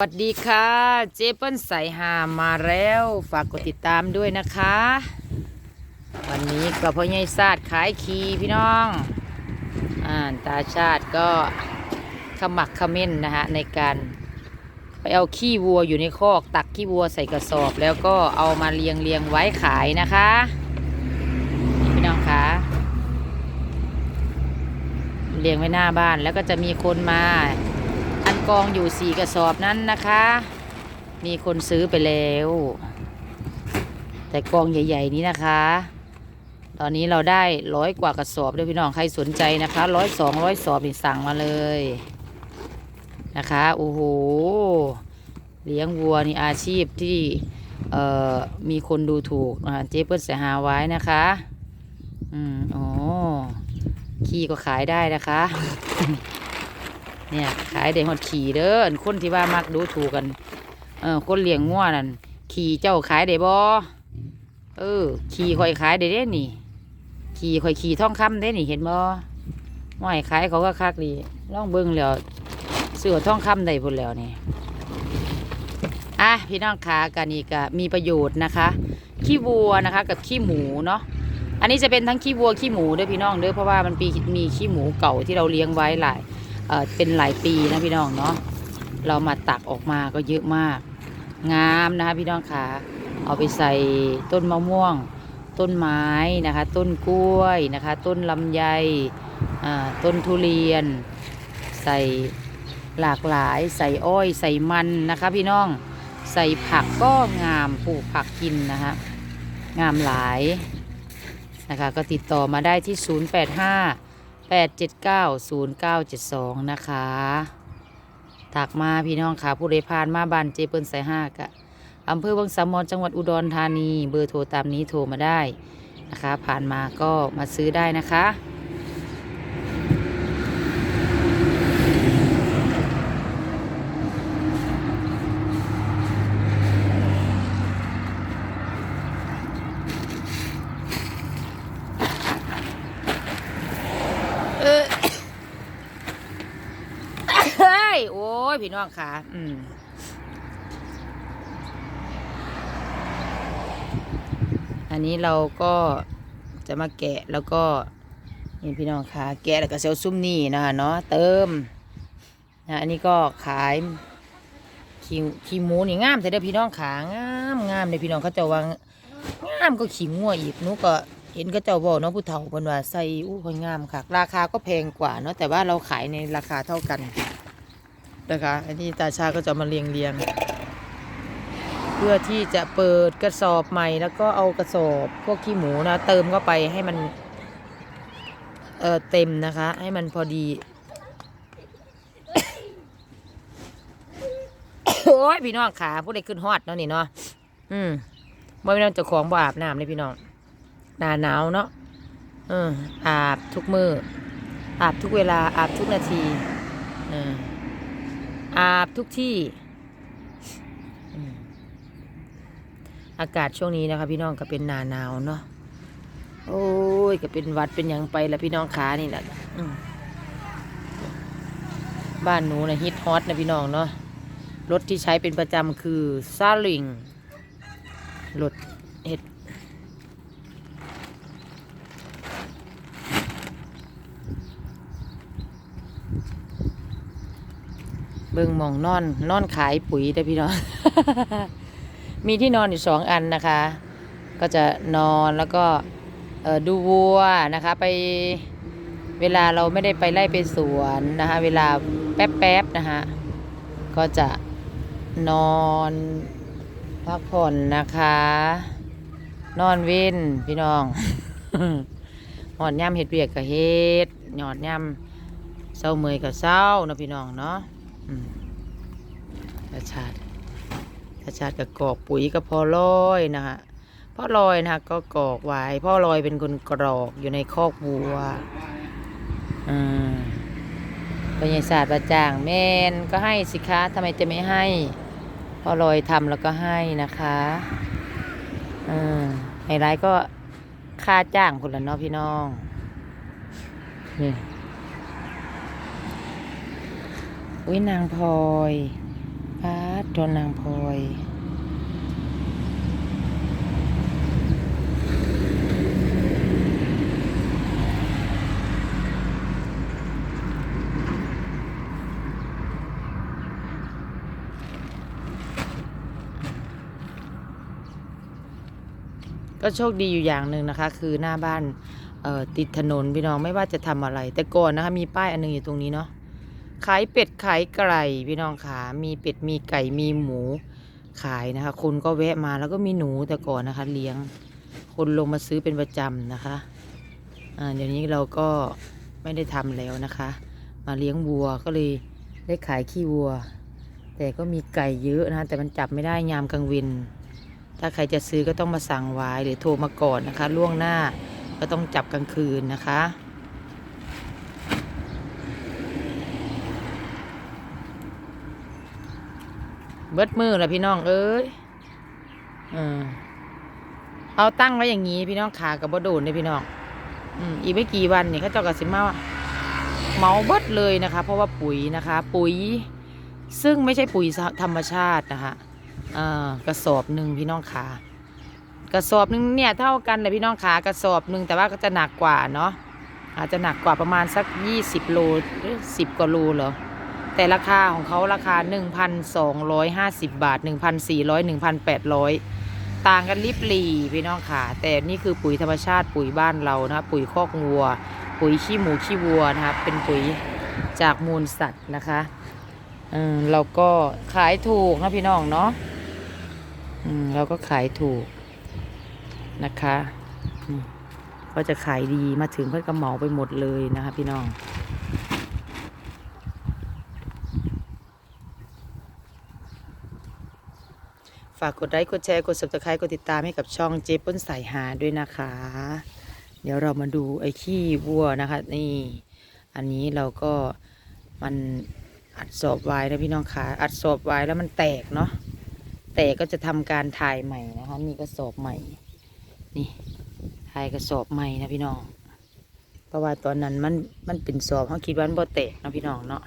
สวัสดีค่ะ เจเปิ้ลใส่หามาแล้ว ฝากกดติดตามด้วยนะคะ วันนี้ก็พ่อใหญ่ศาสตร์ขายคีพี่น้องอ่าตาชาติก็ขมักขม้นนะฮะในการไปเอาขี้วัวอยู่ในคอกตักขี้วัวใส่กระสอบ แล้วก็เอามาเรียงเรียงไว้ขายนะคะพี่น้องคะเรียงไว้หน้าบ้านแล้วก็จะมีคนมา กองอยู่สี่กระสอบนั้นนะคะ มีคนซื้อไปแล้ว แต่กองใหญ่ ๆ นี้นะคะ ตอนนี้เราได้ร้อยกว่ากระสอบด้วยพี่น้องใครสนใจนะคะร้อยสองร้อยสอบนี่สั่งมาเลยนะคะโอ้โหเลี้ยงวัวนี่อาชีพที่มีคนดูถูกเจ๊เปิ้ลเสียหาไว้นะคะ อืมอ๋อขี้ก็ขายได้นะคะ เนี่ยขายได้หดขี่เด้ออันคนที่ว่ามักดูถูกกัน เออคนเลี้ยงงัวนั่นขี่เจ้าขายได้บ่เออขี่ข่อยขายได้เด้นี่ขี่ข่อยขี่ท่องคำได้นี่เห็นบ่ไม่ขายเขาก็คักดีลองเบิ่งแล้วเสือท่องคำได้พุ่นแล้วนี่อะพี่น้องขากันนี่ก็มีประโยชน์นะคะ ขี้วัวนะคะ กับขี้หมูเนาะอันนี้จะเป็นทั้งขี้วัวขี้หมูด้อพี่น้องเด้อเพราะว่ามันมีมีขี้หมูเก่าที่เราเลี้ยงไว้หลาย เป็นหลายปีนะพี่น้องเนาะเรามาตักออกมาก็เยอะมาก งามนะคะพี่น้องค่ะเอาไปใส่ต้นมะม่วง ต้นไม้นะคะ ต้นกล้วยนะคะ ต้นลำไยต้นทุเรียน ใส่หลากหลาย ใส่อ้อย ใส่มันนะคะ พี่น้องใส่ผักก็งามปลูกผักกินนะคะงามหลายนะคะก็ติดต่อมาได้ที่ 085 8790972 นะคะถักมาพี่น้องค่ะผู้ใดผ่านมาบ้านเจเปิลสายห้ากะอำเภอวังสามมอนจังหวัดอุดรธานี เบอร์โทรตามนี้โทรมาได้นะคะ ผ่านมาก็มาซื้อได้นะคะ ย โอ้ย พี่น้องค่ะอืมอันนี้เราก็จะมาแกะแล้วก็นี่พี่น้องค่ะ แกะแล้วก็เซลซุ่มนี่นะคะเนาะเติมนะอันนี้ก็ขายขี้ขี้หมูนี่งามแต่เด้อพี่น้องขางามงามเลยพี่น้องเขาเจะวางงามก็ขี้งัวอีกนูก็เห็นเขาเจ้าบอกเนาะผู้เฒ่าเพิ่นว่าใส่อู้คนงามค่ะ ราคาก็แพงกว่าเนาะแต่ว่าเราขายในราคาเท่ากัน นะคะ อันนี้ตาชาก็จะมาเรียงเรียง เพื่อที่จะเปิดกระสอบใหม่แล้วก็เอากระสอบพวกขี้หมูนะ เติมเข้าไปให้มันเออเต็มนะคะ ให้มันพอดี โอ้ยพี่น้องขาผู้ใดขึ้นฮอดเนาะนี่เนาะอืมบ่พี่น้องจ้าของบ่อาบน้ำเลยพี่น้องหนาหนาวเนาะเอออาบทุกมืออาบทุกเวลาอาบทุกนาทีเออ อาบทุกที่ อากาศช่วงนี้นะคะ พี่น้องก็เป็นหนาหนาวเนาะโอ้ยก็เป็นวัดเป็นยังไปแล้วพี่น้องขานี่แหละบ้านหนูนะฮิตฮอตนะพี่น้องเนาะรถที่ใช้เป็นประจำคือซาลิงรถเห็ดเบิ่งมองนอน นอนขายปุ๋ยได้พี่น้อง มีที่นอนอยู่สองอันนะคะ ก็จะนอนแล้วก็ดูวัวนะคะไปเวลาเราไม่ได้ไปไล่ไปสวนนะคะ เวลาแป๊บๆนะคะก็จะนอนพักผ่อนนะคะ นอนเว้นพี่น้องหอดย่ำเห็ดเบียกกับเห็ดหอดย่ำเศร้าเมยกับเศร้านะพี่น้องเนาะ ตาชาติตาชาติกับกอกปุ๋ยกับพ่อลอยนะคะพ่อลอยนะคะก็กอกไว้พ่อลอยเป็นคนกรอกอยู่ในคอกวัวอืมบรรยศาสตร์ประจ่างแมนก็ให้สิคะทำไมจะไม่ให้พ่อลอยทำแล้วก็ให้นะคะอืมไฮไลท์ก็ค่าจ้างคนละเนาะพี่น้องนี่อุ้ยนางพลอย ดทอนนางพลอยก็โชคดีอยู่อย่างหนึ่งนะคะ คือหน้าบ้านติดถนนพี่น้องไม่ว่าจะทำอะไร แต่ก่อนนะคะมีป้ายอันหนึงอยู่ตรงนี้เนาะ ขายเป็ดขายไก่พี่น้องขามีเป็ดมีไก่มีหมูขายนะคะ คนก็แวะมาแล้วก็มีหนูแต่ก่อนนะคะ เลี้ยงคนลงมาซื้อเป็นประจำนะคะอ่าเดี๋ยวนี้เราก็ไม่ได้ทำแล้วนะคะ มาเลี้ยงวัวก็เลยได้ขายขี้วัว แต่ก็มีไก่เยอะนะะแต่มันจับไม่ได้ยามกลางวิน ถ้าใครจะซื้อก็ต้องมาสั่งไว้หรือโทรมาก่อนนะคะ ล่วงหน้าก็ต้องจับกลางคืนนะคะ เบิดมือแล้วพี่น้องเอ้ยเออเอาตั้งไว้อย่างนี้พี่น้องขากับบโดนเลยพี่น้องอืมอีกไม่กี่วันเนี่ยเขาเจ้าก็สิมาเมาเบิดเลยนะคะ เพราะว่าปุ๋ยนะคะ ปุ๋ย ซึ่งไม่ใช่ปุ๋ยธรรมชาตินะคะอ่ากระสอบหนึ่งพี่น้องขากระสอบหนึ่งเนี่ยเท่ากันเลยพี่น้องขากระสอบหนึ่งแต่ว่าก็จะหนักกว่าเนาะอาจจะหนักกว่าประมาณสัก 20 โลหรือ10 กว่าโลเหรอ แต่ราคาของเขาราคา 1,250 บาท 1,400 1,800 ต่างกันลิบหลีพี่น้องขาแต่นี่คือปุ๋ยธรรมชาติปุ๋ยบ้านเรานะคะปุ๋ยคอกวัว ปุ๋ยขี้หมูขี้วัวนะคะเป็นปุ๋ยจากมูลสัตว์นะคะเออเราก็ขายถูกนะพี่น้องเนาะอืมเราก็ขายถูกนะคะก็จะขายดีมาถึงเพื่อนก็เหมาไปหมดเลยนะคะพี่น้อง ฝากกดไลค์กดแชร์กด subscribe กดติดตามให้กับช่องเจ๊ป้นสายหาด้วยนะคะ เดี๋ยวเรามาดูไอ้ขี้วัวนะคะ นี่ อันนี้เราก็มันอัดสอบไว้นะพี่น้องคะอัดสอบไว้แล้วมันแตกเนาะแต่ก็จะทำการถ่ายใหม่นะคะ นี่กระสอบใหม่ นี่ถ่ายกระสอบใหม่นะพี่น้องเพราะว่าตอนนั้นมันมันเป็นสอบเขาคิดว่ามันบ่แตกนะพี่น้องเนาะ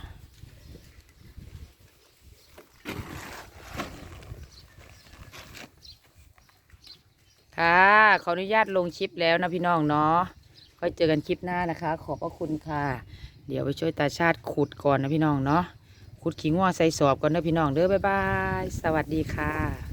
ค่ะขออนุญาตลงคลิปแล้วนะพี่น้องเนาะค่อยเจอกันคลิปหน้านะคะ ขอบพระคุณค่ะ เดี๋ยวไปช่วยตาชาติขุดก่อนนะพี่น้องเนาะขุดขิงว่าใส่สอบก่อนนะพี่น้องเด้อบ๊ายบาย สวัสดีค่ะ